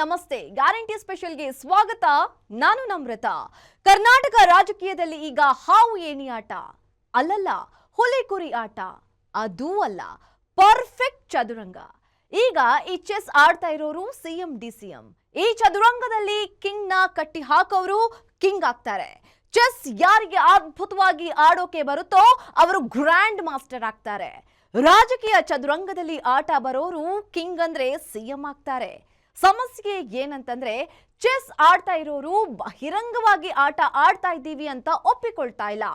ನಮಸ್ತೆ. ಗ್ಯಾರಂಟಿ ಸ್ಪೆಷಲ್ಗೆ ಸ್ವಾಗತ. ನಾನು ನಮ್ರತ. ಕರ್ನಾಟಕ ರಾಜಕೀಯದಲ್ಲಿ ಈಗ ಹಾವು ಏಣಿ ಆಟ. ಅಲ್ಲಲ್ಲ, ಹುಲಿ ಕುರಿ ಆಟ. ಅದೂ ಅಲ್ಲ, ಪರ್ಫೆಕ್ಟ್ ಚದುರಂಗ. ಈಗ ಈ ಚೆಸ್ ಆಡ್ತಾ ಇರೋರು ಸಿಎಂ ಡಿ ಸಿಎಂ ಈ ಚದುರಂಗದಲ್ಲಿ ಕಿಂಗ್ನ ಕಟ್ಟಿ ಹಾಕೋರು ಕಿಂಗ್ ಆಗ್ತಾರೆ. ಚೆಸ್ ಯಾರಿಗೆ ಅದ್ಭುತವಾಗಿ ಆಡೋಕೆ ಬರುತ್ತೋ ಅವರು ಗ್ರ್ಯಾಂಡ್ ಮಾಸ್ಟರ್ ಆಗ್ತಾರೆ. ರಾಜಕೀಯ ಚದುರಂಗದಲ್ಲಿ ಆಟ ಬರೋರು ಕಿಂಗ್ ಅಂದ್ರೆ ಸಿಎಂ ಆಗ್ತಾರೆ. ಸಮಸ್ಯೆ ಏನಂತಂದ್ರೆ ಚೆಸ್ ಆಡ್ತಾ ಇರೋರು ಬಹಿರಂಗವಾಗಿ ಆಟ ಆಡ್ತಾ ಇದ್ದೀವಿ ಅಂತ ಒಪ್ಪಿಕೊಳ್ತಾ ಇಲ್ಲ.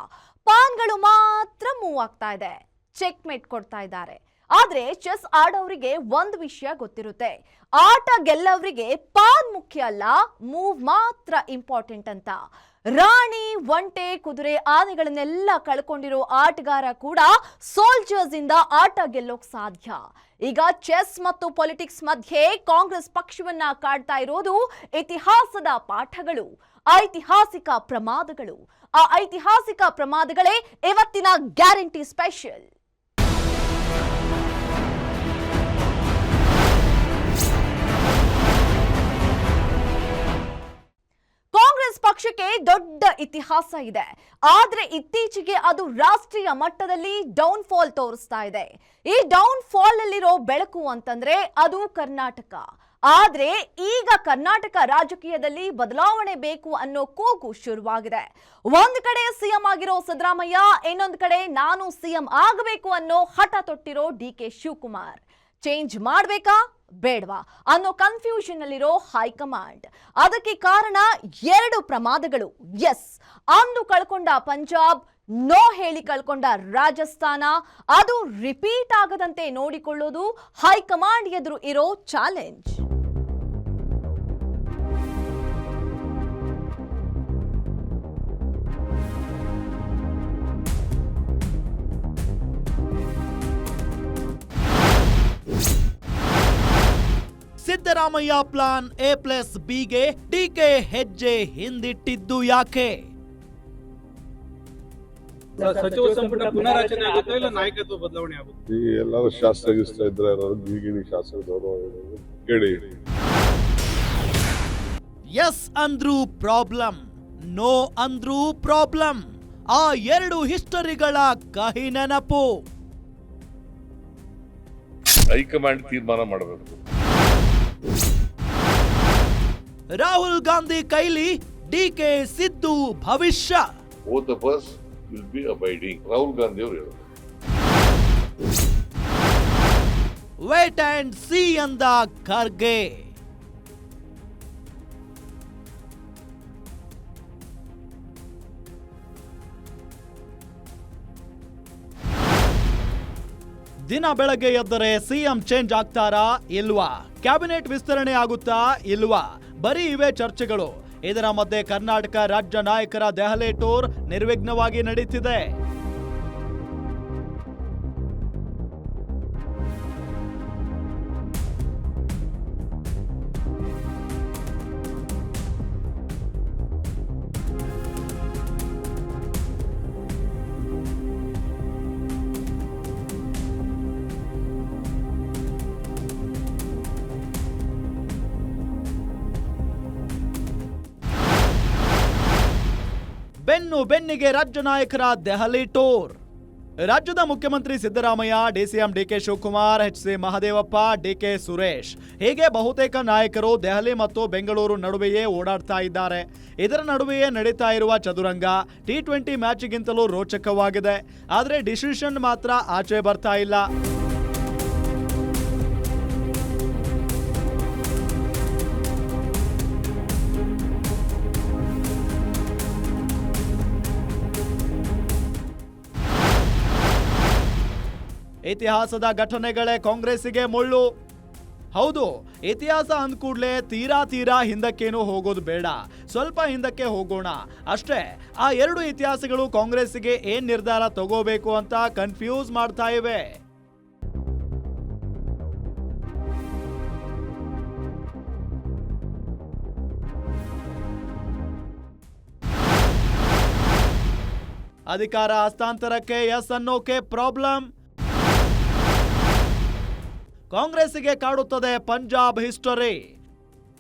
ಪಾನ್ಗಳು ಮಾತ್ರ ಮೂವ್ ಆಗ್ತಾ ಇದೆ. ಚೆಕ್ ಮೇಟ್ ಕೊಡ್ತಾ ಇದ್ದಾರೆ. ಆದ್ರೆ ಚೆಸ್ ಆಡೋರಿಗೆ ಒಂದು ವಿಷಯ ಗೊತ್ತಿರುತ್ತೆ. ಆಟ ಗೆಲ್ಲವರಿಗೆ ಪಾನ್ ಮುಖ್ಯ ಅಲ್ಲ, ಮೂವ್ ಮಾತ್ರ ಇಂಪಾರ್ಟೆಂಟ್ ಅಂತ. ರಾಣಿ, ಒಂಟೆ, ಕುದುರೆ ಆನೆಗಳನ್ನೆಲ್ಲ ಕಳ್ಕೊಂಡಿರೋ ಆಟಗಾರ ಕೂಡ ಸೋಲ್ಜರ್ಸ್ ಇಂದ ಆಟ ಗೆಲ್ಲೋಕ್ ಸಾಧ್ಯ. ಈಗ ಚೆಸ್ ಮತ್ತು ಪೊಲಿಟಿಕ್ಸ್ ಮಧ್ಯೆ ಕಾಂಗ್ರೆಸ್ ಪಕ್ಷವನ್ನ ಕಾಡ್ತಾ ಇರೋದು ಇತಿಹಾಸದ ಪಾಠಗಳು, ಐತಿಹಾಸಿಕ ಪ್ರಮಾದಗಳು. ಆ ಐತಿಹಾಸಿಕ ಪ್ರಮಾದಗಳೇ ಇವತ್ತಿನ ಗ್ಯಾರಂಟಿ ಸ್ಪೆಷಲ್. ಪಕ್ಷಕ್ಕೆ ದೊಡ್ಡ ಇತಿಹಾಸ ಇದೆ. ಆದ್ರೆ ಇತ್ತೀಚೆಗೆ ಅದು ರಾಷ್ಟ್ರೀಯ ಮಟ್ಟದಲ್ಲಿ ಡೌನ್ ಫಾಲ್ ತೋರಿಸ್ತಾ ಇದೆ. ಈ ಡೌನ್ ಫಾಲ್ ಅಲ್ಲಿರೋ ಬೆಳಕು ಅಂತಂದ್ರೆ ಅದು ಕರ್ನಾಟಕ. ಆದ್ರೆ ಈಗ ಕರ್ನಾಟಕ ರಾಜಕೀಯದಲ್ಲಿ ಬದಲಾವಣೆ ಬೇಕು ಅನ್ನೋ ಕೂಗು ಶುರುವಾಗಿದೆ. ಒಂದ್ ಕಡೆ ಸಿಎಂ ಆಗಿರೋ ಸಿದ್ದರಾಮಯ್ಯ, ಇನ್ನೊಂದ್ ಕಡೆ ನಾನು ಸಿಎಂ ಆಗಬೇಕು ಅನ್ನೋ ಹಠ ತೊಟ್ಟಿರೋ ಡಿ ಕೆ ಶಿವಕುಮಾರ್. ಚೇಂಜ್ ಮಾಡ್ಬೇಕಾ? ಬೇಡವಾ ಅನ್ನೋ ಕನ್ಫ್ಯೂಷನ್ ಅಲ್ಲಿರೋ ಹೈಕಮಾಂಡ್. ಅದಕ್ಕೆ ಕಾರಣ ಎರಡು ಪ್ರಮಾದಗಳು. ಎಸ್ ಅಂದು ಕಳ್ಕೊಂಡ ಪಂಜಾಬ್, ನೋ ಹೇಳಿ ಕಳ್ಕೊಂಡ ರಾಜಸ್ಥಾನ. ಅದು ರಿಪೀಟ್ ಆಗದಂತೆ ನೋಡಿಕೊಳ್ಳೋದು ಹೈಕಮಾಂಡ್ ಎದುರು ಇರೋ challenge Siddaramaiah plan A plus ಬಿಗೆ ಡಿಕೆ ಹೆಜ್ಜೆ ಹಿಂದಿಟ್ಟಿದ್ದು ಯಾಕೆ? ಸಚಿವ ಸಂಪುಟ ಪುನರಚನೆ ಆಗುತ್ತಾ ಇಲ್ಲ ನಾಯಕತ್ವ ಬದಲಾವಣೆ ಆಗುತ್ತೆ? ಈ ಎಲ್ಲರೂ ಶಾಸ್ತ್ರಗಿಸ್ತಾ ಇದ್ರೆ ಯಾರು ಈಗಿನ ಶಾಸ್ತ್ರದವರು ಕೇಳಿ. ಎಸ್ ಅಂದ್ರೂ ಪ್ರಾಬ್ಲಮ್ ನೋ ಅಂದ್ರೂ ಪ್ರಾಬ್ಲಮ್ ಆ ಎರಡು ಹಿಸ್ಟರಿಗಳ ಕಹಿ ನೆನಪು. ಹೈಕಮಾಂಡ್ ತೀರ್ಮಾನ ಮಾಡಬೇಕು. ರಾಹುಲ್ ಗಾಂಧಿ ಕೈಲಿ ಡಿಕೆ ಸಿದ್ದು ಭವಿಷ್ಯ. ಅವರು ಹೇಳಿದ್ರು ವೇಟ್ ಅಂಡ್ ಸಿ ಅಂದ ಖರ್ಗೆ. ದಿನ ಬೆಳಗ್ಗೆ ಎದ್ದರೆ ಸಿಎಂ ಚೇಂಜ್ ಆಗ್ತಾರಾ ಇಲ್ವಾ? ಕ್ಯಾಬಿನೆಟ್ ವಿಸ್ತರಣೆ ಆಗುತ್ತಾ ಇಲ್ವಾ? ಬರೀ ಇವೆ ಚರ್ಚೆಗಳು. ಇದರ ಮಧ್ಯೆ ಕರ್ನಾಟಕ ರಾಜ್ಯ ನಾಯಕರ ದೆಹಲಿ ಟೂರ್ ನಿರ್ವಿಘ್ನವಾಗಿ ನಡೀತಿದೆ. ಬೆನ್ನಿಗೆ ರಾಜ್ಯ ನಾಯಕರ ದೆಹಲಿ ಟೂರ್. ರಾಜ್ಯದ ಮುಖ್ಯಮಂತ್ರಿ Siddaramaiah, DCM DK Shivakumar, H C Mahadevappa DK Suresh ಹೀಗೆ ಬಹುತೇಕ ನಾಯಕರು ದೆಹಲಿ ಮತ್ತು ಬೆಂಗಳೂರು ನಡುವೆಯೇ ಓಡಾಡ್ತಾ ಇದ್ದಾರೆ. ಇದರ ನಡುವೆಯೇ ನಡೀತಾ ಇರುವ ಚದುರಂಗ ಟಿ ಟ್ವೆಂಟಿ ಮ್ಯಾಚ್ಗಿಂತಲೂ ರೋಚಕವಾಗಿದೆ. ಆದರೆ ಡಿಸಿಷನ್ ಮಾತ್ರ ಆಚೆ ಬರ್ತಾ ಇಲ್ಲ. ಇತಿಹಾಸದ ಘಟನೆಗಳೇ ಕಾಂಗ್ರೆಸ್ಸಿಗೆ ಮುಳ್ಳು. ಹೌದು, ಇತಿಹಾಸ ಅಂದ್ಕೂಡ್ಲೆ ತೀರಾ ತೀರಾ ಹಿಂದಕ್ಕೇನು ಹೋಗೋದು ಬೇಡ. ಸ್ವಲ್ಪ ಹಿಂದಕ್ಕೆ ಹೋಗೋಣ. ಅಷ್ಟೇ, ಆ ಎರಡು ಇತಿಹಾಸಗಳು ಕಾಂಗ್ರೆಸ್ಸಿಗೆ ಏನ್ ನಿರ್ಧಾರ ತಗೋಬೇಕು ಅಂತ ಕನ್ಫ್ಯೂಸ್ ಮಾಡ್ತಾ ಇವೆ. ಅಧಿಕಾರ ಹಸ್ತಾಂತರಕ್ಕೆ ಎಸ್ ಅನ್ನೋಕೆ ಪ್ರಾಬ್ಲಮ್ ಕಾಂಗ್ರೆಸ್ಸಿಗೆ ಕಾಡುತ್ತದೆ ಪಂಜಾಬ್ ಹಿಸ್ಟರಿ.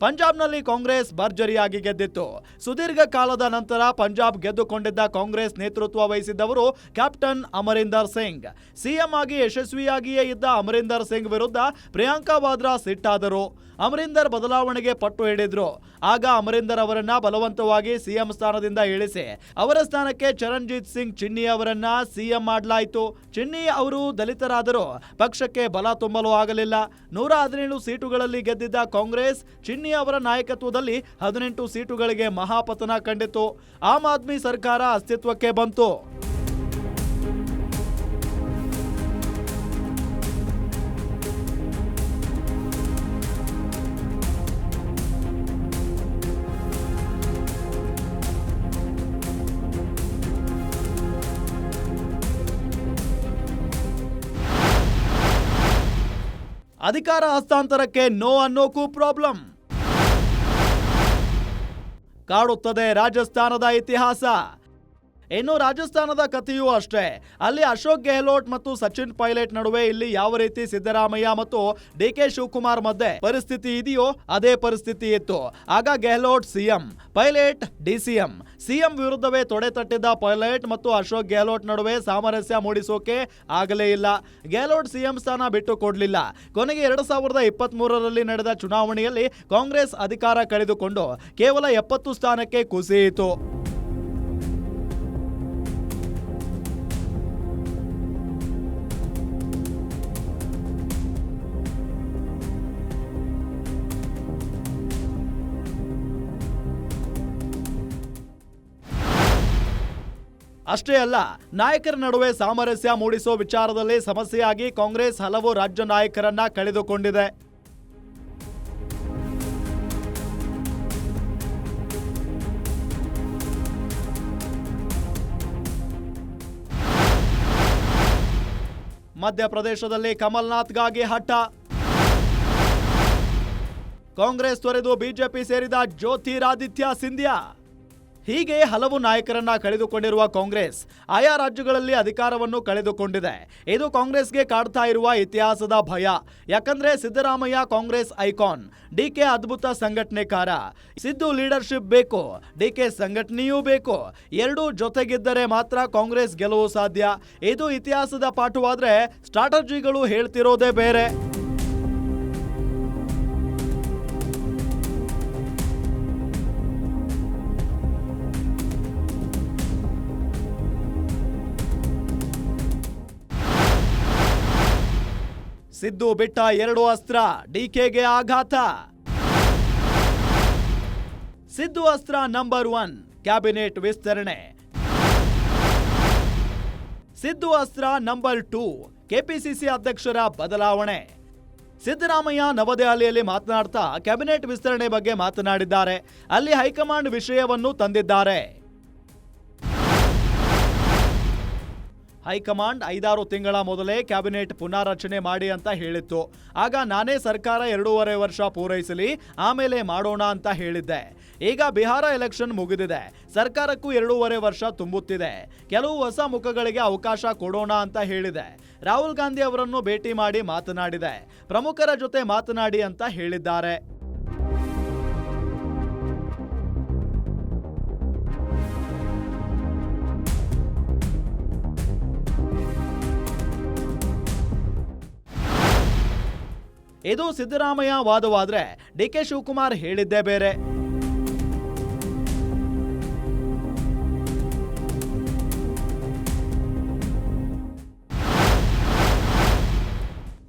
ಪಂಜಾಬ್ನಲ್ಲಿ ಕಾಂಗ್ರೆಸ್ ಭರ್ಜರಿಯಾಗಿ ಗೆದ್ದಿತ್ತು. ಸುದೀರ್ಘ ಕಾಲದ ನಂತರ ಪಂಜಾಬ್ ಗೆದ್ದುಕೊಂಡಿದ್ದ ಕಾಂಗ್ರೆಸ್ ನೇತೃತ್ವ ವಹಿಸಿದ್ದವರು ಕ್ಯಾಪ್ಟನ್ ಅಮರಿಂದರ್ ಸಿಂಗ್. ಸಿಎಂ ಆಗಿ ಯಶಸ್ವಿಯಾಗಿಯೇ ಇದ್ದ ಅಮರಿಂದರ್ ಸಿಂಗ್ ವಿರುದ್ಧ ಪ್ರಿಯಾಂಕಾ ವಾದ್ರಾ ಸಿಟ್ಟಾದರು. ಅಮರಿಂದರ್ ಬದಲಾವಣೆಗೆ ಪಟ್ಟು ಹಿಡಿದ್ರು. ಆಗ ಅಮರಿಂದರ್ ಅವರನ್ನ ಬಲವಂತವಾಗಿ ಸಿಎಂ ಸ್ಥಾನದಿಂದ ಇಳಿಸಿ. ಅವರ ಸ್ಥಾನಕ್ಕೆ ಚರಣ್ಜೀತ್ ಸಿಂಗ್ ಚಿನ್ನಿ ಅವರನ್ನ ಸಿಎಂ ಮಾಡಲಾಯಿತು. ಚಿನ್ನಿ ಅವರು ದಲಿತರಾದರೂ ಪಕ್ಷಕ್ಕೆ ಬಲ ತುಂಬಲು ಆಗಲಿಲ್ಲ. ನೂರ ಹದಿನೇಳು ಸೀಟುಗಳಲ್ಲಿ ಗೆದ್ದಿದ್ದ ಕಾಂಗ್ರೆಸ್ ಚಿನ್ನಿ ಅವರ ನಾಯಕತ್ವದಲ್ಲಿ ಹದಿನೆಂಟು ಸೀಟುಗಳಿಗೆ ಮಹಾಪತನ ಕಂಡಿತು ಆಮ್ ಆದ್ಮಿ ಸರ್ಕಾರ ಅಸ್ತಿತ್ವಕ್ಕೆ ಬಂತು. ಅಧಿಕಾರ ಹಸ್ತಾಂತರಕ್ಕೆ ನೋ ಅನ್ನೋಕು ಪ್ರಾಬ್ಲಮ್. ಕಾಡುತ್ತದೆ ರಾಜಸ್ಥಾನದ ಇತಿಹಾಸ. ಇನ್ನು ರಾಜಸ್ಥಾನದ ಕಥೆಯೂ ಅಷ್ಟೇ. ಅಲ್ಲಿ ಅಶೋಕ್ ಗೆಹ್ಲೋಟ್ ಮತ್ತು ಸಚಿನ್ ಪೈಲಟ್ ನಡುವೆ ಇಲ್ಲಿ ಯಾವ ರೀತಿ ಸಿದ್ದರಾಮಯ್ಯ ಮತ್ತು ಡಿ ಕೆ ಶಿವಕುಮಾರ್ ಮಧ್ಯೆ ಪರಿಸ್ಥಿತಿ ಇದೆಯೋ ಅದೇ ಪರಿಸ್ಥಿತಿ ಇತ್ತು. ಆಗ Gehlot CM Pilot DCM CM ವಿರುದ್ಧವೇ ತೊಡೆ ತಟ್ಟಿದ್ದ ಪೈಲಟ್ ಮತ್ತು ಅಶೋಕ್ ಗೆಹ್ಲೋಟ್ ನಡುವೆ ಸಾಮರಸ್ಯ ಮೂಡಿಸೋಕೆ ಆಗಲೇ ಇಲ್ಲ. ಗೆಹ್ಲೋಟ್ ಸಿಎಂ ಸ್ಥಾನ ಬಿಟ್ಟು ಕೊಡಲಿಲ್ಲ. ಕೊನೆಗೆ ಎರಡು ಸಾವಿರದ ಇಪ್ಪತ್ತ್ ಮೂರರಲ್ಲಿ ನಡೆದ ಚುನಾವಣೆಯಲ್ಲಿ ಕಾಂಗ್ರೆಸ್ ಅಧಿಕಾರ ಕಳೆದುಕೊಂಡು ಕೇವಲ ಎಪ್ಪತ್ತು ಸ್ಥಾನಕ್ಕೆ ಕುಸಿಯಿತು. ಅಷ್ಟೇ ಅಲ್ಲ, ನಾಯಕರ ನಡುವೆ ಸಾಮರಸ್ಯ ಮೂಡಿಸೋ ವಿಚಾರದಲ್ಲಿ ಸಮಸ್ಯೆಯಾಗಿ ಕಾಂಗ್ರೆಸ್ ಹಲವು ರಾಜ್ಯ ನಾಯಕರನ್ನ ಕಳೆದುಕೊಂಡಿದೆ. ಮಧ್ಯಪ್ರದೇಶದಲ್ಲಿ ಕಮಲ್ನಾಥ್ಗಾಗಿ ಹಠ. ಕಾಂಗ್ರೆಸ್ ತೊರೆದು ಬಿಜೆಪಿ ಸೇರಿದ ಜ್ಯೋತಿರಾದಿತ್ಯ ಸಿಂಧ್ಯಾ ಹೀಗೆ ಹಲವು ನಾಯಕರನ್ನ ಕಳೆದುಕೊಂಡಿರುವ ಕಾಂಗ್ರೆಸ್ ಆಯಾ ರಾಜ್ಯಗಳಲ್ಲಿ ಅಧಿಕಾರವನ್ನು ಕಳೆದುಕೊಂಡಿದೆ. ಇದು ಕಾಂಗ್ರೆಸ್ಗೆ ಕಾಡ್ತಾ ಇರುವ ಇತಿಹಾಸದ ಭಯ. ಯಾಕಂದ್ರೆ ಸಿದ್ದರಾಮಯ್ಯ ಕಾಂಗ್ರೆಸ್ ಐಕಾನ್ ಡಿಕೆ ಅದ್ಭುತ ಸಂಘಟನೆಕಾರ. ಸಿದ್ದು ಲೀಡರ್ಶಿಪ್ ಬೇಕು ಡಿಕೆ ಸಂಘಟನೆಯೂ ಬೇಕು. ಎರಡೂ ಜೊತೆಗಿದ್ದರೆ ಮಾತ್ರ ಕಾಂಗ್ರೆಸ್ ಗೆಲುವು ಸಾಧ್ಯ. ಇದು ಇತಿಹಾಸದ ಪಾಠವಾದ್ರೆ ಸ್ಟ್ರಾಟಜಿಗಳು ಹೇಳ್ತಿರೋದೇ ಬೇರೆ. ಸಿದ್ದು ಬಿಟ್ಟ ಎರಡು ಅಸ್ತ್ರ ಡಿಕೆಗೆ ಆಘಾತ. ಸಿದ್ದು ಅಸ್ತ್ರ ನಂಬರ್ ಒನ್, ಕ್ಯಾಬಿನೆಟ್ ವಿಸ್ತರಣೆ. ಸಿದ್ದು ಅಸ್ತ್ರ ನಂಬರ್ ಟೂ, ಕೆಪಿಸಿಸಿ ಅಧ್ಯಕ್ಷರ ಬದಲಾವಣೆ. ಸಿದ್ದರಾಮಯ್ಯ ನವದೆಹಲಿಯಲ್ಲಿ ಮಾತನಾಡ್ತಾ ಕ್ಯಾಬಿನೆಟ್ ವಿಸ್ತರಣೆ ಬಗ್ಗೆ ಮಾತನಾಡಿದ್ದಾರೆ. ಅಲ್ಲಿ ಹೈಕಮಾಂಡ್ ವಿಷಯವನ್ನು ತಂದಿದ್ದಾರೆ. ಹೈಕಮಾಂಡ್ ಐದಾರು ತಿಂಗಳ ಮೊದಲೇ ಕ್ಯಾಬಿನೆಟ್ ಪುನಾರಚನೆ ಮಾಡಿ ಅಂತ ಹೇಳಿತ್ತು. ಆಗ ನಾನೇ ಸರ್ಕಾರ ಎರಡೂವರೆ ವರ್ಷ ಪೂರೈಸಲಿ, ಆಮೇಲೆ ಮಾಡೋಣ ಅಂತ ಹೇಳಿದ್ದೆ. ಈಗ ಬಿಹಾರ ಎಲೆಕ್ಷನ್ ಮುಗಿದಿದೆ. ಸರ್ಕಾರಕ್ಕೂ ಎರಡೂವರೆ ವರ್ಷ ತುಂಬುತ್ತಿದೆ. ಕೆಲವು ಹೊಸ ಮುಖಗಳಿಗೆ ಅವಕಾಶ ಕೊಡೋಣ ಅಂತ ಹೇಳಿದೆ. ರಾಹುಲ್ ಗಾಂಧಿ ಅವರನ್ನು ಭೇಟಿ ಮಾಡಿ ಮಾತನಾಡಿದೆ. ಪ್ರಮುಖರ ಜೊತೆ ಮಾತನಾಡಿ ಅಂತ ಹೇಳಿದ್ದಾರೆ. ಇದು ಸಿದ್ದರಾಮಯ್ಯ ವಾದವಾದ್ರೆ ಡಿ ಕೆ ಶಿವಕುಮಾರ್ ಹೇಳಿದ್ದೇ ಬೇರೆ.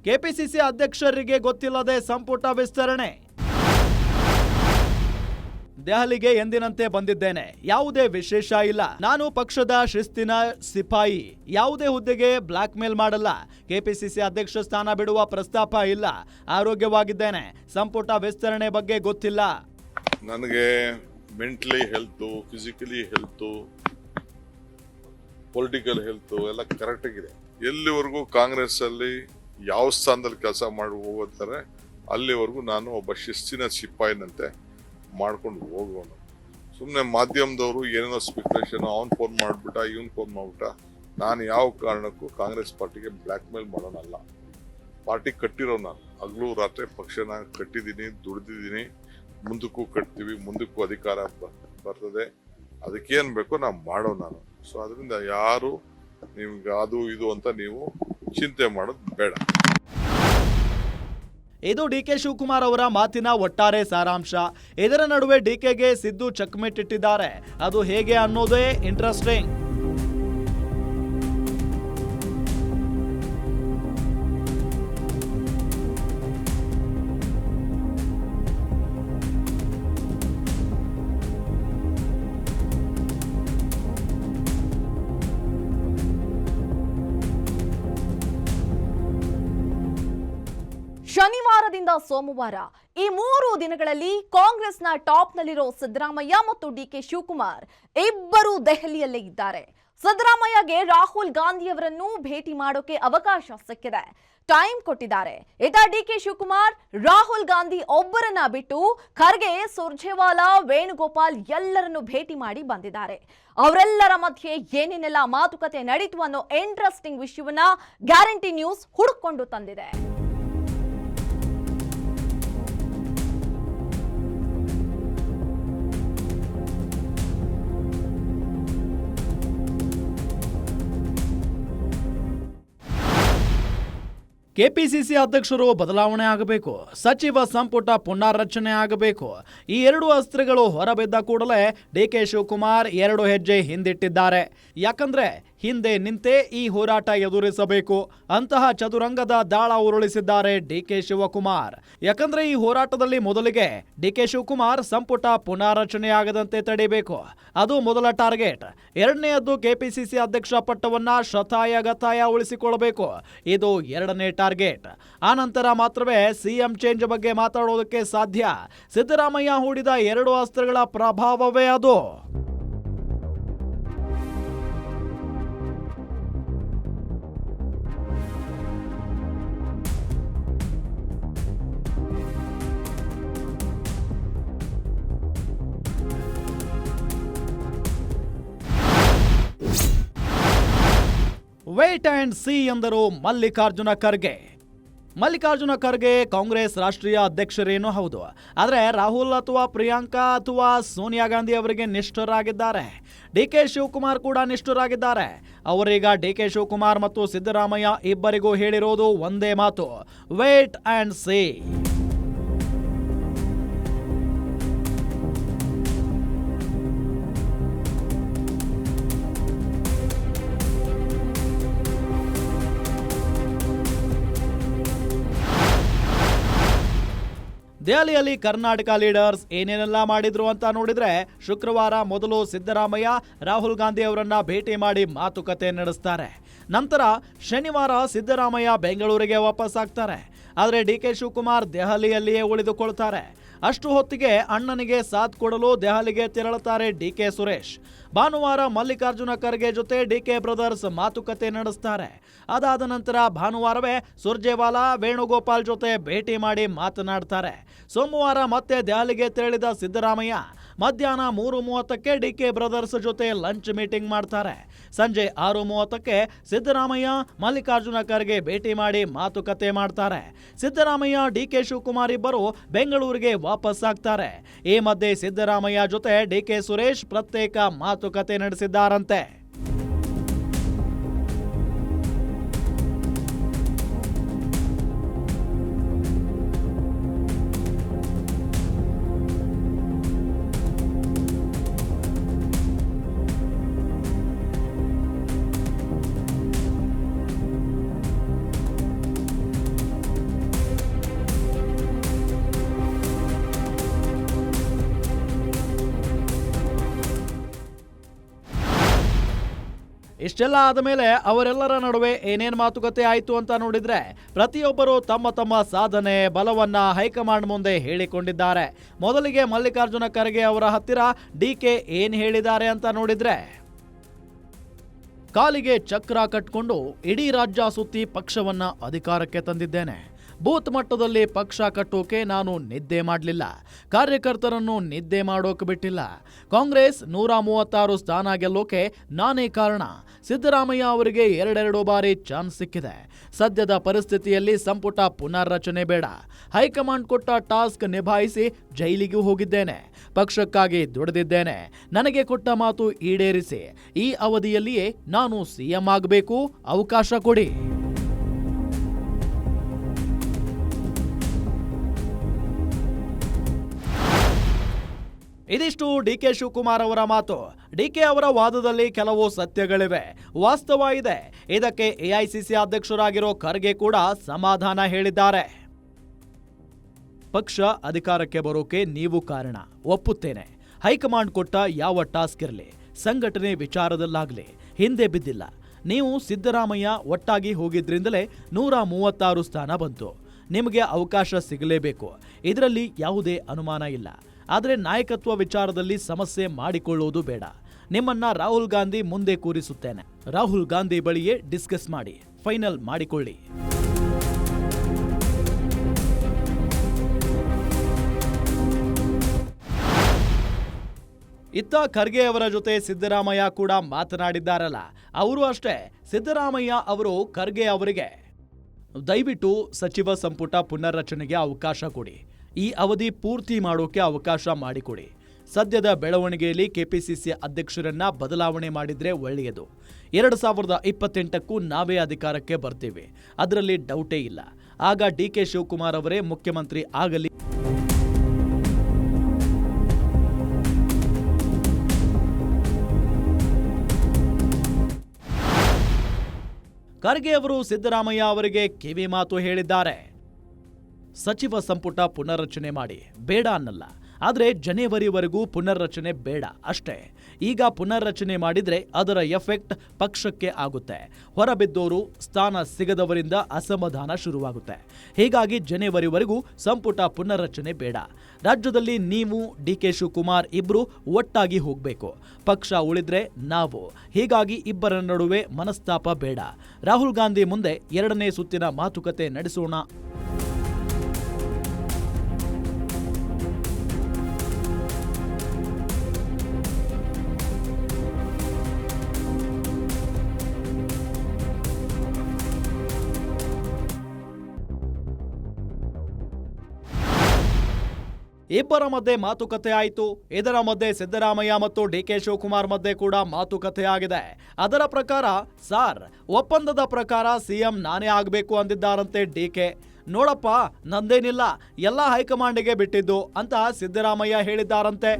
ಕೆಪಿಸಿಸಿ ಅಧ್ಯಕ್ಷರಿಗೆ ಗೊತ್ತಿಲ್ಲದೆ ಸಂಪುಟ ವಿಸ್ತರಣೆ. ದೆಹಲಿಗೆ ಎಂದಿನಂತೆ ಬಂದಿದ್ದೇನೆ. ಯಾವುದೇ ವಿಶೇಷ ಇಲ್ಲ. ನಾನು ಪಕ್ಷದ ಶಿಸ್ತಿನ ಸಿಪಾಯಿ. ಯಾವುದೇ ಹುದ್ದೆಗೆ ಬ್ಲಾಕ್ ಮೇಲ್ ಮಾಡಲ್ಲ. ಕೆಪಿಸಿಸಿ ಅಧ್ಯಕ್ಷ ಸ್ಥಾನ ಬಿಡುವ ಪ್ರಸ್ತಾಪ ಇಲ್ಲ. ಆರೋಗ್ಯವಾಗಿದ್ದೇನೆ. ಸಂಪುಟ ವಿಸ್ತರಣೆ ಬಗ್ಗೆ ಗೊತ್ತಿಲ್ಲ. ನನಗೆ mentally health, physically health, political health ಎಲ್ಲ ಕರೆಕ್ಟ್ ಆಗಿದೆ. ಎಲ್ಲಿವರೆಗೂ ಕಾಂಗ್ರೆಸ್ ಅಲ್ಲಿ ಯಾವ ಸ್ಥಾನದಲ್ಲಿ ಕೆಲಸ ಮಾಡಿ ಅಲ್ಲಿವರೆಗೂ ನಾನು ಒಬ್ಬ ಶಿಸ್ತಿನ ಸಿಪಾಯಿನಂತೆ ಮಾಡ್ಕೊಂಡು ಹೋಗೋಣ ಸುಮ್ಮನೆ ಮಾಧ್ಯಮದವರು ಏನೇನೋ ಸ್ಪೆಕ್ಯುಲೇಷನ್ ಅವ್ನು ಫೋನ್ ಮಾಡಿಬಿಟ್ಟ, ಇವನ್ ಫೋನ್ ಮಾಡಿಬಿಟ್ಟ, ನಾನು ಯಾವ ಕಾರಣಕ್ಕೂ ಕಾಂಗ್ರೆಸ್ ಪಾರ್ಟಿಗೆ ಬ್ಲ್ಯಾಕ್ ಮೇಲ್ ಮಾಡೋನಲ್ಲ. ಪಾರ್ಟಿ ಕಟ್ಟಿರೋ ನಾನು. ಹಗಲು ರಾತ್ರಿ ಪಕ್ಷನ ಕಟ್ಟಿದ್ದೀನಿ, ದುಡ್ದಿದ್ದೀನಿ, ಮುಂದಕ್ಕೂ ಕಟ್ತೀವಿ, ಮುಂದಕ್ಕೂ ಅಧಿಕಾರ ಬರ್ತದೆ. ಅದಕ್ಕೇನು ಬೇಕೋ ನಾನು ಮಾಡೋ ನಾನು. ಸೊ ಅದರಿಂದ ಯಾರು ನಿಮ್ಗೆ ಅದು ಇದು ಅಂತ ನೀವು ಚಿಂತೆ ಮಾಡೋದು ಬೇಡ. ಇದು ಡಿ ಕೆ ಶಿವಕುಮಾರ್ ಅವರ ಮಾತಿನ ಒಟ್ಟಾರೆ ಸಾರಾಂಶ. ಇದರ ನಡುವೆ ಡಿ ಕೆಗೆ ಸಿದ್ದು ಚಕ್ಮೆಟ್ಟಿಟ್ಟಿದ್ದಾರೆ ಅದು ಹೇಗೆ ಅನ್ನೋದೇ ಇಂಟ್ರೆಸ್ಟಿಂಗ್ ಶನಿವಾರದಿಂದ ಸೋಮವಾರ ಈ ಮೂರು ದಿನಗಳಲ್ಲಿ ಕಾಂಗ್ರೆಸ್ನ ಟಾಪ್ನಲ್ಲಿರೋ ಸಿದ್ದರಾಮಯ್ಯ ಮತ್ತು ಡಿಕೆ ಶಿವಕುಮಾರ್ ಇಬ್ಬರು ದೆಹಲಿಯಲ್ಲೇ ಇದ್ದಾರೆ. ಸಿದ್ದರಾಮಯ್ಯಗೆ ರಾಹುಲ್ ಗಾಂಧಿಯವರನ್ನು ಭೇಟಿ ಮಾಡೋಕೆ ಅವಕಾಶ ಸಿಕ್ಕಿದೆ. ಟೈಮ್ ಕೊಟ್ಟಿದ್ದಾರೆ. ಇತ ಡಿಕೆ ಶಿವಕುಮಾರ್, ರಾಹುಲ್ ಗಾಂಧಿ ಒಬ್ಬರನ್ನ ಬಿಟ್ಟು ಖರ್ಗೆ, ಸುರ್ಜೇವಾಲಾ, ವೇಣುಗೋಪಾಲ್ ಎಲ್ಲರನ್ನು ಭೇಟಿ ಮಾಡಿ ಬಂದಿದ್ದಾರೆ. ಅವರೆಲ್ಲರ ಮಧ್ಯೆ ಏನೇನೆಲ್ಲ ಮಾತುಕತೆ ನಡೀತು ಅನ್ನೋ ಇಂಟ್ರೆಸ್ಟಿಂಗ್ ವಿಷಯವನ್ನ ಗ್ಯಾರಂಟಿ ನ್ಯೂಸ್ ಹುಡುಕೊಂಡು ತಂದಿದೆ. ಕೆಪಿಸಿಸಿ ಅಧ್ಯಕ್ಷರು ಬದಲಾವಣೆ ಆಗಬೇಕು, ಸಚಿವ ಸಂಪುಟ ಪುನರ್ರಚನೆ ಆಗಬೇಕು. ಈ ಎರಡು ಅಸ್ತ್ರಗಳು ಹೊರಬಿದ್ದ ಕೂಡಲೇ ಡಿ ಕೆ ಶಿವಕುಮಾರ್ ಎರಡು ಹೆಜ್ಜೆ ಹಿಂದಿಟ್ಟಿದ್ದಾರೆ. ಯಾಕಂದ್ರೆ ಹಿಂದೆ ನಿಂತೇ ಈ ಹೋರಾಟ ಎದುರಿಸಬೇಕು. ಅಂತಹ ಚದುರಂಗದ ದಾಳ ಉರುಳಿಸಿದ್ದಾರೆ ಡಿಕೆ ಶಿವಕುಮಾರ್. ಯಾಕಂದ್ರೆ ಈ ಹೋರಾಟದಲ್ಲಿ ಮೊದಲಿಗೆ ಡಿಕೆ ಶಿವಕುಮಾರ್ ಸಂಪುಟ ಪುನಾರಚನೆಯಾಗದಂತೆ ತಡೆಯಬೇಕು ಅದು ಮೊದಲ ಟಾರ್ಗೆಟ್. ಎರಡನೆಯದ್ದು ಕೆಪಿಸಿಸಿ ಅಧ್ಯಕ್ಷ ಪಟ್ಟವನ್ನ ಶತಾಯ ಗತಾಯ ಉಳಿಸಿಕೊಳ್ಳಬೇಕು. ಇದು ಎರಡನೇ ಟಾರ್ಗೆಟ್. ಆ ನಂತರ ಮಾತ್ರವೇ ಸಿಎಂ ಚೇಂಜ್ ಬಗ್ಗೆ ಮಾತಾಡೋದಕ್ಕೆ ಸಾಧ್ಯ. ಸಿದ್ದರಾಮಯ್ಯ ಹೂಡಿದ ಎರಡು ಅಸ್ತ್ರಗಳ ಪ್ರಭಾವವೇ ಅದು. ವೇಟ್ ಆ್ಯಂಡ್ ಸಿ ಎಂದರು ಮಲ್ಲಿಕಾರ್ಜುನ ಖರ್ಗೆ. ಮಲ್ಲಿಕಾರ್ಜುನ ಖರ್ಗೆ ಕಾಂಗ್ರೆಸ್ ರಾಷ್ಟ್ರೀಯ ಅಧ್ಯಕ್ಷರೇನೂ ಹೌದು? ಆದರೆ ರಾಹುಲ್ ಅಥವಾ ಪ್ರಿಯಾಂಕಾ ಅಥವಾ ಸೋನಿಯಾ ಗಾಂಧಿ ಅವರಿಗೆ ನಿಷ್ಠರಾಗಿದ್ದಾರೆ. ಡಿ ಕೆ ಶಿವಕುಮಾರ್ ಕೂಡ ನಿಷ್ಠರಾಗಿದ್ದಾರೆ. ಅವರೀಗ ಡಿ ಕೆ ಶಿವಕುಮಾರ್ ಮತ್ತು ಸಿದ್ದರಾಮಯ್ಯ ಇಬ್ಬರಿಗೂ ಹೇಳಿರೋದು ಒಂದೇ ಮಾತು, ವೇಟ್ ಅಂಡ್ ಸಿ. ದೆಹಲಿಯಲ್ಲಿ ಕರ್ನಾಟಕ ಲೀಡರ್ಸ್ ಏನೇನೆಲ್ಲ ಮಾಡಿದ್ರು ಅಂತ ನೋಡಿದ್ರೆ ಶುಕ್ರವಾರ ಮೊದಲು ಸಿದ್ದರಾಮಯ್ಯ, ರಾಹುಲ್ ಗಾಂಧಿ ಅವರನ್ನ ಭೇಟಿ ಮಾಡಿ ಮಾತುಕತೆ ನಡೆಸ್ತಾರೆ. ನಂತರ ಶನಿವಾರ ಸಿದ್ದರಾಮಯ್ಯ ಬೆಂಗಳೂರಿಗೆ ವಾಪಸ್ ಆಗ್ತಾರೆ. ಆದರೆ ಡಿ ಕೆ ಶಿವಕುಮಾರ್ ದೆಹಲಿಯಲ್ಲಿಯೇ ಉಳಿದುಕೊಳ್ತಾರೆ. ಅಷ್ಟು ಹೊತ್ತಿಗೆ ಅಣ್ಣನಿಗೆ ಸಾಥ್ ಕೊಡಲು ದೆಹಲಿಗೆ ತೆರಳುತ್ತಾರೆ ಡಿ ಕೆ ಸುರೇಶ್. ಭಾನುವಾರ ಮಲ್ಲಿಕಾರ್ಜುನ ಖರ್ಗೆ ಜೊತೆ ಡಿ ಕೆ ಬ್ರದರ್ಸ್ ಮಾತುಕತೆ ನಡೆಸ್ತಾರೆ. ಅದಾದ ನಂತರ ಭಾನುವಾರವೇ ಸುರ್ಜೇವಾಲಾ, ವೇಣುಗೋಪಾಲ್ ಜೊತೆ ಭೇಟಿ ಮಾಡಿ ಮಾತನಾಡ್ತಾರೆ. ಸೋಮವಾರ ಮತ್ತೆ ದೆಹಲಿಗೆ ತೆರಳಿದ ಸಿದ್ದರಾಮಯ್ಯ ಮಧ್ಯಾಹ್ನ ಮೂರು ಮೂವತ್ತಕ್ಕೆ ಡಿ ಕೆ ಬ್ರದರ್ಸ್ ಜೊತೆ ಲಂಚ್ ಮೀಟಿಂಗ್ ಮಾಡ್ತಾರೆ. ಸಂಜೆ ಆರು ಮೂವತ್ತಕ್ಕೆ ಸಿದ್ದರಾಮಯ್ಯ, ಮಲ್ಲಿಕಾರ್ಜುನ ಖರ್ಗೆ ಭೇಟಿ ಮಾಡಿ ಮಾತುಕತೆ ಮಾಡ್ತಾರೆ. ಸಿದ್ದರಾಮಯ್ಯ, ಡಿ ಕೆ ಶಿವಕುಮಾರ್ ಇಬ್ಬರು ಬೆಂಗಳೂರಿಗೆ ವಾಪಸ್ ಆಗ್ತಾರೆ. ಈ ಮಧ್ಯೆ ಸಿದ್ದರಾಮಯ್ಯ ಜೊತೆ ಡಿ ಕೆ ಸುರೇಶ್ ಪ್ರತ್ಯೇಕ ಮಾತುಕತೆ ನಡೆಸಿದ್ದಾರಂತೆ. ಇಷ್ಟೆಲ್ಲ ಆದಮೇಲೆ ಅವರೆಲ್ಲರ ನಡುವೆ ಏನೇನು ಮಾತುಕತೆ ಆಯಿತು ಅಂತ ನೋಡಿದ್ರೆ ಪ್ರತಿಯೊಬ್ಬರು ತಮ್ಮ ತಮ್ಮ ಸಾಧನೆ, ಬಲವನ್ನ ಹೈಕಮಾಂಡ್ ಮುಂದೆ ಹೇಳಿಕೊಂಡಿದ್ದಾರೆ. ಮೊದಲಿಗೆ ಮಲ್ಲಿಕಾರ್ಜುನ ಖರ್ಗೆ ಅವರ ಹತ್ತಿರ ಡಿ ಕೆ ಏನು ಹೇಳಿದ್ದಾರೆ ಅಂತ ನೋಡಿದ್ರೆ, ಕಾಲಿಗೆ ಚಕ್ರ ಕಟ್ಕೊಂಡು ಇಡೀ ರಾಜ್ಯ ಸುತ್ತಿ ಪಕ್ಷವನ್ನ ಅಧಿಕಾರಕ್ಕೆ ತಂದಿದ್ದೇನೆ. ಬೂತ್ ಮಟ್ಟದಲ್ಲಿ ಪಕ್ಷ ಕಟ್ಟೋಕೆ ನಾನು ನಿದ್ದೆ ಮಾಡಲಿಲ್ಲ. ಕಾರ್ಯಕರ್ತರನ್ನು ನಿದ್ದೆ ಮಾಡೋಕೆ ಬಿಟ್ಟಿಲ್ಲ. ಕಾಂಗ್ರೆಸ್ ನೂರ ಮೂವತ್ತಾರು ಸ್ಥಾನ ಗೆಲ್ಲೋಕೆ ನಾನೇ ಕಾರಣ. ಸಿದ್ದರಾಮಯ್ಯ ಅವರಿಗೆ ಎರಡೆರಡು ಬಾರಿ ಚಾನ್ಸ್ ಸಿಕ್ಕಿದೆ. ಸದ್ಯದ ಪರಿಸ್ಥಿತಿಯಲ್ಲಿ ಸಂಪುಟ ಪುನರ್ರಚನೆ ಬೇಡ. ಹೈಕಮಾಂಡ್ ಕೊಟ್ಟ ಟಾಸ್ಕ್ ನಿಭಾಯಿಸಿ ಜೈಲಿಗೂ ಹೋಗಿದ್ದೇನೆ. ಪಕ್ಷಕ್ಕಾಗಿ ದುಡಿದಿದ್ದೇನೆ. ನನಗೆ ಕೊಟ್ಟ ಮಾತು ಈಡೇರಿಸಿ. ಈ ಅವಧಿಯಲ್ಲಿಯೇ ನಾನು ಸಿಎಂ ಆಗಬೇಕು. ಅವಕಾಶ ಕೊಡಿ. ಇದಿಷ್ಟು ಡಿ ಕೆ ಶಿವಕುಮಾರ್ ಅವರ ಮಾತು. ಡಿ ಕೆ ಅವರ ವಾದದಲ್ಲಿ ಕೆಲವು ಸತ್ಯಗಳಿವೆ. ವಾಸ್ತವ ಇದೆ. ಇದಕ್ಕೆ ಎಐಸಿಸಿ ಅಧ್ಯಕ್ಷರಾಗಿರೋ ಖರ್ಗೆ ಕೂಡ ಸಮಾಧಾನ ಹೇಳಿದ್ದಾರೆ. ಪಕ್ಷ ಅಧಿಕಾರಕ್ಕೆ ಬರೋಕೆ ನೀವು ಕಾರಣ. ಒಪ್ಪುತ್ತೇನೆ. ಹೈಕಮಾಂಡ್ ಕೊಟ್ಟ ಯಾವ ಟಾಸ್ಕ್ ಇರಲಿ. ಸಂಘಟನೆ ವಿಚಾರದಲ್ಲಾಗಲಿ. ಹಿಂದೆ ಬಿದ್ದಿಲ್ಲ. ನೀವು ಸಿದ್ದರಾಮಯ್ಯ ಒಟ್ಟಾಗಿ ಹೋಗಿದ್ರಿಂದಲೇ ನೂರ ಮೂವತ್ತಾರು ಸ್ಥಾನ ಬಂತು. ನಿಮಗೆ ಅವಕಾಶ ಸಿಗಲೇಬೇಕು. ಇದರಲ್ಲಿ ಯಾವುದೇ ಅನುಮಾನ ಇಲ್ಲ. ಆದರೆ ನಾಯಕತ್ವ ವಿಚಾರದಲ್ಲಿ ಸಮಸ್ಯೆ ಮಾಡಿಕೊಳ್ಳುವುದು ಬೇಡ. ನಿಮ್ಮನ್ನ ರಾಹುಲ್ ಗಾಂಧಿ ಮುಂದೆ ಕೂರಿಸುತ್ತೇನೆ. ರಾಹುಲ್ ಗಾಂಧಿ ಬಳಿಯೇ ಡಿಸ್ಕಸ್ ಮಾಡಿ, ಫೈನಲ್ ಮಾಡಿಕೊಳ್ಳಿ. ಇತ್ತ ಖರ್ಗೆ ಅವರ ಜೊತೆ ಸಿದ್ದರಾಮಯ್ಯ ಕೂಡ ಮಾತನಾಡಿದ್ದಾರಲ್ಲ, ಅವರು ಅಷ್ಟೇ. ಸಿದ್ದರಾಮಯ್ಯ ಅವರು ಖರ್ಗೆ ಅವರಿಗೆ. ದಯವಿಟ್ಟು ಸಚಿವ ಸಂಪುಟ ಪುನರ್ರಚನೆಗೆ ಅವಕಾಶ ಕೊಡಿ. ಈ ಅವಧಿ ಪೂರ್ತಿ ಮಾಡೋಕೆ ಅವಕಾಶ ಮಾಡಿಕೊಡಿ. ಸದ್ಯದ ಬೆಳವಣಿಗೆಯಲ್ಲಿ ಕೆಪಿಸಿಸಿ ಅಧ್ಯಕ್ಷರನ್ನ ಬದಲಾವಣೆ ಮಾಡಿದ್ರೆ ಒಳ್ಳೆಯದು. ಎರಡು ಸಾವಿರದ ಇಪ್ಪತ್ತೆಂಟಕ್ಕೂ ನಾವೇ ಅಧಿಕಾರಕ್ಕೆ ಬರ್ತೀವಿ. ಅದರಲ್ಲಿ ಡೌಟೇ ಇಲ್ಲ. ಆಗ ಡಿ ಕೆ ಶಿವಕುಮಾರ್ ಅವರೇ ಮುಖ್ಯಮಂತ್ರಿ ಆಗಲಿ. ಖರ್ಗೆ ಅವರು ಸಿದ್ದರಾಮಯ್ಯ ಅವರಿಗೆ ಕಿವಿ ಮಾತು ಹೇಳಿದ್ದಾರೆ. ಸಚಿವ ಸಂಪುಟ ಪುನರ್ರಚನೆ ಮಾಡಿ. ಬೇಡ ಅನ್ನಲ್ಲ. ಆದರೆ ಜನವರಿವರೆಗೂ ಪುನರ್ರಚನೆ ಬೇಡ ಅಷ್ಟೇ. ಈಗ ಪುನರ್ರಚನೆ ಮಾಡಿದ್ರೆ ಅದರ ಎಫೆಕ್ಟ್ ಪಕ್ಷಕ್ಕೆ ಆಗುತ್ತೆ. ಹೊರಬಿದ್ದೋರು ಸ್ಥಾನ ಸಿಗದವರಿಂದ ಅಸಮಾಧಾನ ಶುರುವಾಗುತ್ತೆ. ಹೀಗಾಗಿ ಜನವರಿವರೆಗೂ ಸಂಪುಟ ಪುನರ್ರಚನೆ ಬೇಡ. ರಾಜ್ಯದಲ್ಲಿ ನೀವು, ಡಿ ಕೆ ಶಿವಕುಮಾರ್ ಇಬ್ಬರು ಒಟ್ಟಾಗಿ ಹೋಗಬೇಕು. ಪಕ್ಷ ಉಳಿದ್ರೆ ನಾವು. ಹೀಗಾಗಿ ಇಬ್ಬರ ನಡುವೆ ಮನಸ್ತಾಪ ಬೇಡ. ರಾಹುಲ್ ಗಾಂಧಿ ಮುಂದೆ ಎರಡನೇ ಸುತ್ತಿನ ಮಾತುಕತೆ ನಡೆಸೋಣ. ಇಬ್ಬರ ಮಧ್ಯೆ ಮಾತುಕತೆ ಆಯಿತು. ಇದರ ಮಧ್ಯೆ ಸಿದ್ದರಾಮಯ್ಯ ಮತ್ತು ಡಿ ಕೆ ಶಿವಕುಮಾರ್ ಮಧ್ಯೆ ಕೂಡ ಮಾತುಕತೆ ಆಗಿದೆ. ಅದರ ಪ್ರಕಾರ, ಸಾರ್, ಒಪ್ಪಂದದ ಪ್ರಕಾರ ಸಿಎಂ ನಾನೇ ಆಗಬೇಕು ಅಂದಿದ್ದಾರಂತೆ ಡಿ ಕೆ. ನೋಡಪ್ಪ, ನಂದೇನಿಲ್ಲ. ಎಲ್ಲ ಹೈಕಮಾಂಡಿಗೆ ಬಿಟ್ಟಿದ್ದು ಅಂತ ಸಿದ್ದರಾಮಯ್ಯ ಹೇಳಿದ್ದಾರಂತೆ.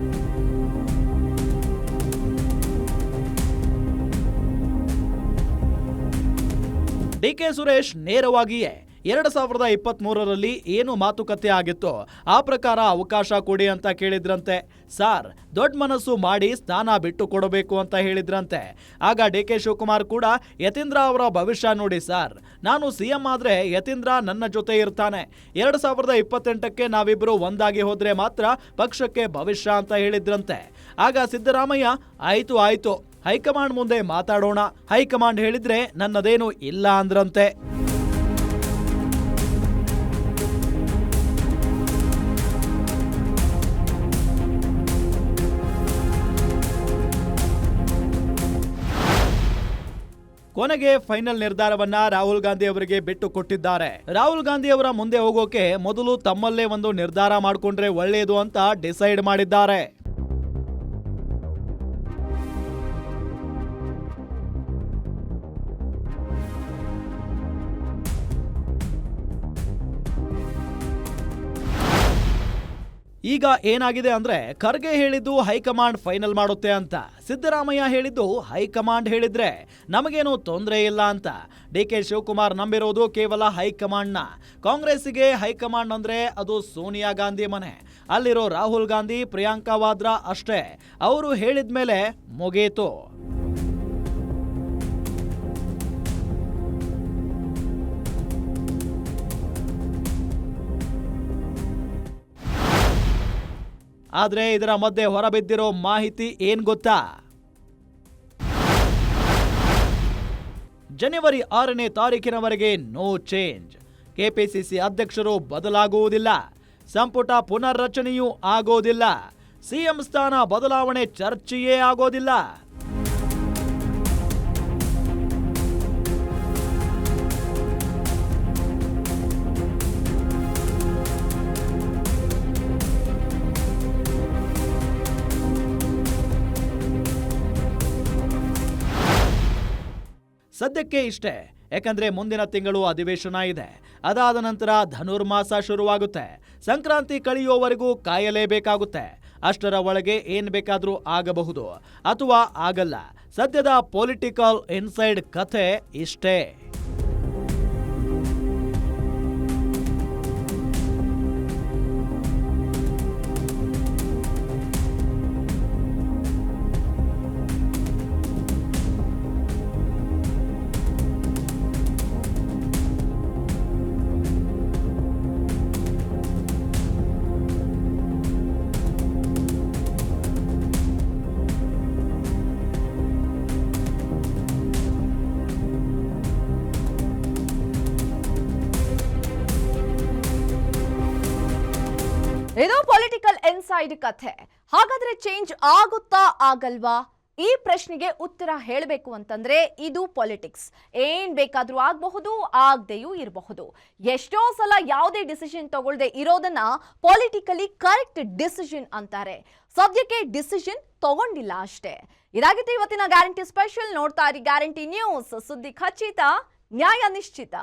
ಡಿ ಕೆ ಸುರೇಶ್ ನೇರವಾಗಿಯೇ ಎರಡು ಸಾವಿರದ ಇಪ್ಪತ್ತ್ ಮೂರರಲ್ಲಿ ಏನು ಮಾತುಕತೆ ಆಗಿತ್ತು ಆ ಪ್ರಕಾರ ಅವಕಾಶ ಕೊಡಿ ಅಂತ ಕೇಳಿದ್ರಂತೆ. ಸಾರ್, ದೊಡ್ಡ ಮನಸ್ಸು ಮಾಡಿ ಸ್ಥಾನ ಬಿಟ್ಟು ಕೊಡಬೇಕು ಅಂತ ಹೇಳಿದ್ರಂತೆ. ಆಗ ಡಿ ಕೆ ಶಿವಕುಮಾರ್ ಕೂಡ ಯತೀಂದ್ರ ಅವರ ಭವಿಷ್ಯ ನೋಡಿ ಸಾರ್. ನಾನು ಸಿಎಂ ಆದ್ರೆ ಯತೀಂದ್ರ ನನ್ನ ಜೊತೆ ಇರ್ತಾನೆ. ಎರಡು ಸಾವಿರದ ಇಪ್ಪತ್ತೆಂಟಕ್ಕೆ ನಾವಿಬ್ಬರು ಒಂದಾಗಿ ಹೋದರೆ ಮಾತ್ರ ಪಕ್ಷಕ್ಕೆ ಭವಿಷ್ಯ ಅಂತ ಹೇಳಿದ್ರಂತೆ. ಆಗ ಸಿದ್ದರಾಮಯ್ಯ, ಆಯಿತು ಆಯಿತು. ಹೈಕಮಾಂಡ್ ಮುಂದೆ ಮಾತಾಡೋಣ. ಹೈಕಮಾಂಡ್ ಹೇಳಿದ್ರೆ ನನ್ನದೇನು ಇಲ್ಲ ಅಂದ್ರಂತೆ. ಕೊನೆಗೆ ಫೈನಲ್ ನಿರ್ಧಾರವನ್ನ ರಾಹುಲ್ ಗಾಂಧಿ ಅವರಿಗೆ ಬಿಟ್ಟು ಕೊಟ್ಟಿದ್ದಾರೆ. ರಾಹುಲ್ ಗಾಂಧಿ ಅವರ ಮುಂದೆ ಹೋಗೋಕೆ ಮೊದಲು ತಮ್ಮಲ್ಲೇ ಒಂದು ನಿರ್ಧಾರ ಮಾಡಿಕೊಂಡ್ರೆ ಒಳ್ಳೆಯದು ಅಂತ ಡಿಸೈಡ್ ಮಾಡಿದ್ದಾರೆ. ಈಗ ಏನಾಗಿದೆ ಅಂದ್ರೆ ಖರ್ಗೆ ಹೇಳಿದ್ದು ಹೈಕಮಾಂಡ್ ಫೈನಲ್ ಮಾಡುತ್ತೆ ಅಂತ. ಸಿದ್ದರಾಮಯ್ಯ ಹೇಳಿದ್ದು ಹೈಕಮಾಂಡ್ ಹೇಳಿದ್ರೆ ನಮಗೇನು ತೊಂದರೆ ಇಲ್ಲ ಅಂತ. ಡಿ ಕೆ ಶಿವಕುಮಾರ್ ನಂಬಿರೋದು ಕೇವಲ ಹೈಕಮಾಂಡ್ನ. ಕಾಂಗ್ರೆಸ್ಸಿಗೆ ಹೈಕಮಾಂಡ್ ಅಂದ್ರೆ ಅದು ಸೋನಿಯಾ ಗಾಂಧಿ ಮನೆ. ಅಲ್ಲಿರೋ ರಾಹುಲ್ ಗಾಂಧಿ, ಪ್ರಿಯಾಂಕಾ ವಾದ್ರಾ ಅಷ್ಟೇ. ಅವರು ಹೇಳಿದ್ಮೇಲೆ ಮುಗೀತು. ಆದ್ರೆ ಇದರ ಮಧ್ಯೆ ಹೊರಬಿದ್ದಿರೋ ಮಾಹಿತಿ ಏನ್ ಗೊತ್ತಾ? ಜನವರಿ ಆರನೇ ತಾರೀಕಿನವರೆಗೆ ನೋ ಚೇಂಜ್. ಕೆಪಿಸಿಸಿ ಅಧ್ಯಕ್ಷರು ಬದಲಾಗುವುದಿಲ್ಲ. ಸಂಪುಟ ಪುನರ್ರಚನೆಯೂ ಆಗೋದಿಲ್ಲ. ಸಿಎಂ ಸ್ಥಾನ ಬದಲಾವಣೆ ಚರ್ಚೆಯೇ ಆಗೋದಿಲ್ಲ. ಸದ್ಯಕ್ಕೆ ಇಷ್ಟೇ. ಯಾಕಂದ್ರೆ ಮುಂದಿನ ತಿಂಗಳು ಅಧಿವೇಶನ ಇದೆ. ಅದಾದ ನಂತರ ಧನುರ್ಮಾಸ ಶುರುವಾಗುತ್ತೆ. ಸಂಕ್ರಾಂತಿ ಕಳೆಯುವವರೆಗೂ ಕಾಯಲೇಬೇಕಾಗುತ್ತೆ. ಅಷ್ಟರ ಒಳಗೆ ಏನ್ ಬೇಕಾದರೂ ಆಗಬಹುದು. ಅಥವಾ ಆಗಲ್ಲ. ಸದ್ಯದ ಪೊಲಿಟಿಕಲ್ ಇನ್ಸೈಡ್ ಕಥೆ ಇಷ್ಟೇ. ಪೊಲಿಟಿಕಲ್ ಇನ್ಸೈಡ್ ಕಥೆ. ಹಾಗಾದ್ರೆ ಚೇಂಜ್ ಆಗುತ್ತಾ ಆಗಲ್ವಾ? ಈ ಪ್ರಶ್ನೆಗೆ ಉತ್ತರ ಹೇಳಬೇಕು ಅಂತಂದ್ರೆ ಇದು ಪೊಲಿಟಿಕ್ಸ್ ಏನ್ ಬೇಕಾದ್ರೂ ಆಗಬಹುದು, ಆಗದೆಯೂ ಇರಬಹುದು. ಎಷ್ಟೋ ಸಲ ಯಾವುದೇ ಡಿಸಿಷನ್ ತಗೊಳ್ದೆ ಇರೋದನ್ನ ಪೊಲಿಟಿಕಲಿ ಕರೆಕ್ಟ್ ಡಿಸಿಷನ್ ಅಂತಾರೆ. ಸದ್ಯಕ್ಕೆ ಡಿಸಿಷನ್ ತಗೊಂಡಿಲ್ಲ ಅಷ್ಟೇ. ಇದಾಗಿತ್ತು ಇವತ್ತಿನ ಗ್ಯಾರಂಟಿ ಸ್ಪೆಷಲ್ ನೋಡ್ತಾ ಇರಿ ಗ್ಯಾರಂಟಿ ನ್ಯೂಸ್ ಸುದ್ದಿ ಖಚಿತ, ನ್ಯಾಯ ನಿಶ್ಚಿತ.